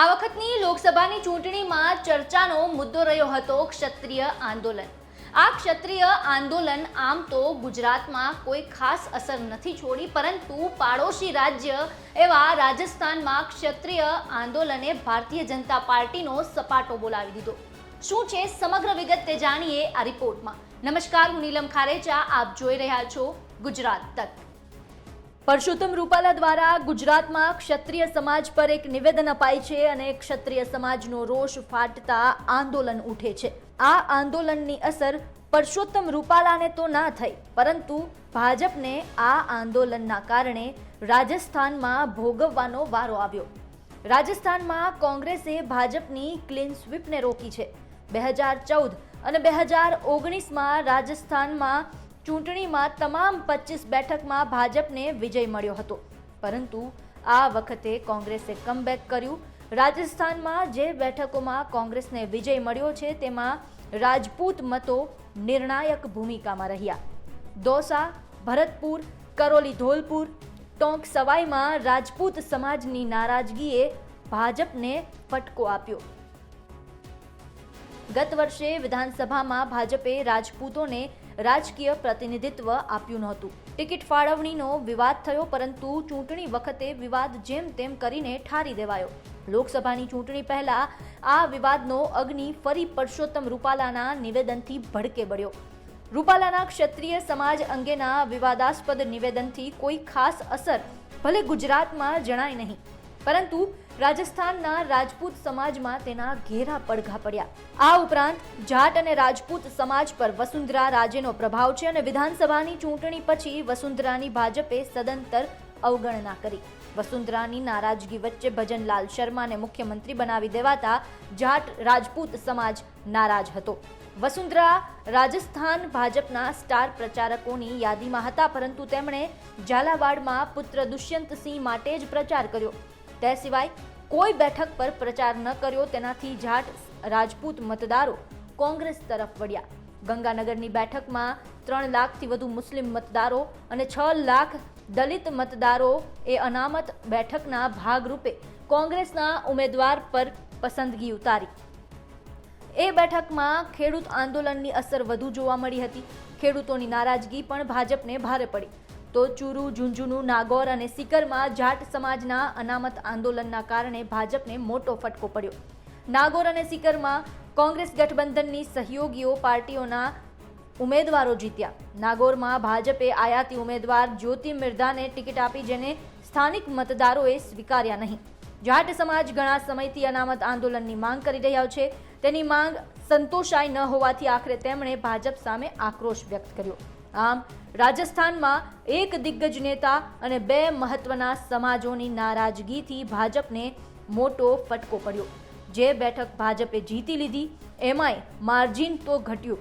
આ વખતની લોકસભાની ચૂંટણીમાં ચર્ચાનો મુદ્દો રહ્યો હતો ક્ષત્રિય આંદોલન. આ ક્ષત્રિય આંદોલન આમ તો ગુજરાતમાં કોઈ ખાસ અસર નથી છોડી, પરંતુ પાડોશી રાજ્ય એવા રાજસ્થાનમાં ક્ષત્રિય આંદોલને ભારતીય જનતા પાર્ટીનો સપાટો બોલાવી દીધો. શું છે સમગ્ર વિગત તે જાણીએ આ રિપોર્ટમાં. નમસ્કાર, હું નીલમ ખારેચા, આપ જોઈ રહ્યા છો ગુજરાત તક. પરસોત્તમ રૂપાલા દ્વારા ગુજરાતમાં ક્ષત્રિય સમાજ પર એક નિવેદન અપાય છે અને ક્ષત્રિય સમાજનો રોષ ફાટતા આંદોલન ઉઠે છે. આ આંદોલનની અસર પરસોત્તમ રૂપાલાને તો ના થઈ, પરંતુ ભાજપને આ આંદોલનના કારણે રાજસ્થાનમાં ભોગવવાનો વારો આવ્યો. રાજસ્થાનમાં કોંગ્રેસે ભાજપની ક્લીન સ્વીપને રોકી છે. બે હજાર ચૌદ અને બે હજાર ઓગણીસમાં રાજસ્થાનમાં ચૂંટણીમાં તમામ પચીસ બેઠકમાં ભાજપને વિજય મળ્યો હતો. પરંતુ આ વખતે કોંગ્રેસે કમબેક કર્યું. રાજસ્થાનમાં જે બેઠકોમાં કોંગ્રેસને વિજય મળ્યો છે, તેમાં રાજપૂત મતો નિર્ણાયક ભૂમિકામાં રહ્યા. દોસા, ભરતપુર, કરોલી ધોલપુર, ટોંક સવાઈમાં રાજપૂત સમાજની નારાજગીએ ભાજપને ફટકો આપ્યો. ગત વર્ષે વિધાનસભામાં ભાજપે રાજપૂતોને રાજકીય પ્રતિનિધિત્વ આપ્યું નહોતું. ટિકિટ ફાળવણીનો વિવાદ થયો, પરંતુ ચૂંટણી વખતે વિવાદ જેમ તેમ કરીને ઠારી દેવાયો. લોકસભાની ચૂંટણી પહેલા આ વિવાદનો અગ્નિ ફરી પરસોત્તમ રૂપાલાના નિવેદનથી ભડકે બળ્યો. રૂપાલાના ક્ષત્રિય સમાજ અંગેના વિવાદાસ્પદ નિવેદનથી કોઈ ખાસ અસર ભલે ગુજરાતમાં જણાય નહીં. પરંતુ રાજસ્થાનના રાજપૂત સમાજમાં તેના ઘેરા પડઘા પડ્યા. આ ઉપરાંત જાટ અને રાજપૂત સમાજ પર વસુંધરા રાજેનો પ્રભાવ છે અને વિધાનસભાની ચૂંટણી પછી વસુંધરાની ભાજપે સદંતર અવગણના કરી. વસુંધરાની નારાજગી વચ્ચે ભજનલાલ શર્માને મુખ્યમંત્રી બનાવી દેવાતા જાટ રાજપૂત સમાજ નારાજ હતો. વસુંધરા રાજસ્થાન ભાજપના સ્ટાર પ્રચારકોની યાદીમાં હતા, પરંતુ તેમણે ઝાલાવાડમાં પુત્ર દુષ્યંતસિંહ માટે જ પ્રચાર કર્યો. તે સિવાય કોઈ બેઠક પર પ્રચાર ન કર્યો તેનાથી જાટ રાજપૂત મતદારો કોંગ્રેસ તરફ વળ્યા. ગંગાનગરની બેઠકમાં ત્રણ લાખથી વધુ મુસ્લિમ મતદારો અને છ લાખ દલિત મતદારો એ અનામત બેઠકના ભાગરૂપે કોંગ્રેસના ઉમેદવાર પર પસંદગી ઉતારી. એ બેઠકમાં ખેડૂત આંદોલનની અસર વધુ જોવા મળી હતી. ખેડૂતોની નારાજગી પણ ભાજપને ભારે પડી. તો ચુરુ ઝુંઝુનુ, નાગોર અને સિકરમાં જાટ સમાજના અનામત આંદોલનના કારણે ભાજપને મોટો ફટકો પડ્યો. નાગોર અને સિકરમાં કોંગ્રેસ ગઠબંધનની સહયોગીઓ પાર્ટીઓના ઉમેદવારો જીત્યા. નાગોરમાં ભાજપે આયાતી ઉમેદવાર જ્યોતિ મિર્ધાને ટિકિટ આપી જેને સ્થાનિક મતદારોએ સ્વીકાર્યા નહીં. જાટ સમાજ ઘણા સમયથી અનામત આંદોલનની માંગ કરી રહ્યા છે. તેની માંગ સંતોષાય ન હોવાથી આખરે તેમણે ભાજપ સામે આક્રોશ વ્યક્ત કર્યો. આમ, રાજસ્થાનમાં એક દિગ્ગજ નેતા અને બે મહત્વના સમાજોની નારાજગીથી ભાજપને મોટો ફટકો પડ્યો. જે બેઠક ભાજપે જીતી લીધી, એમાંય માર્જિન તો ઘટ્યું.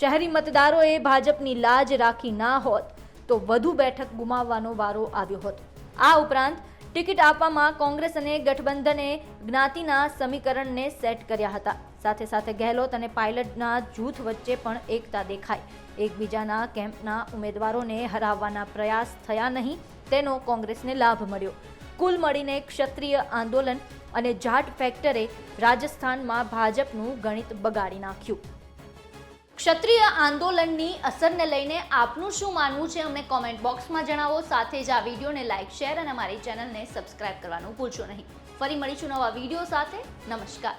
શહેરી મતદારોએ ભાજપની લાજ રાખી ના હોત, તો વધુ બેઠક ગુમાવવાનો વારો આવ્યો હોત. આ ઉપરાંત ટિકિટ આપવામાં કોંગ્રેસ અને ગઠબંધને જ્ઞાતિના સમીકરણને સેટ કર્યા હતા. સાથે સાથે ગહેલોત અને પાયલટના જૂથ વચ્ચે પણ એકતા દેખાઈ. એકબીજાના કેમ્પના ઉમેદવારોને હરાવવાના પ્રયાસ થયા નહીં, તેનો કોંગ્રેસને લાભ મળ્યો. કુલ મળીને ક્ષત્રિય આંદોલન અને જાટ ફેક્ટરે રાજસ્થાનમાં ભાજપનું ગણિત બગાડી નાખ્યું. ક્ષત્રિય આંદોલનની અસરને લઈને આપનું શું માનવું છે અમને કોમેન્ટ બોક્સમાં જણાવો. સાથે જ આ વિડીયોને લાઇક શેર અને અમારી ચેનલને સબસ્ક્રાઇબ કરવાનું ભૂલશો નહીં. ફરી મળીશું નવા વીડિયો સાથે. નમસ્કાર.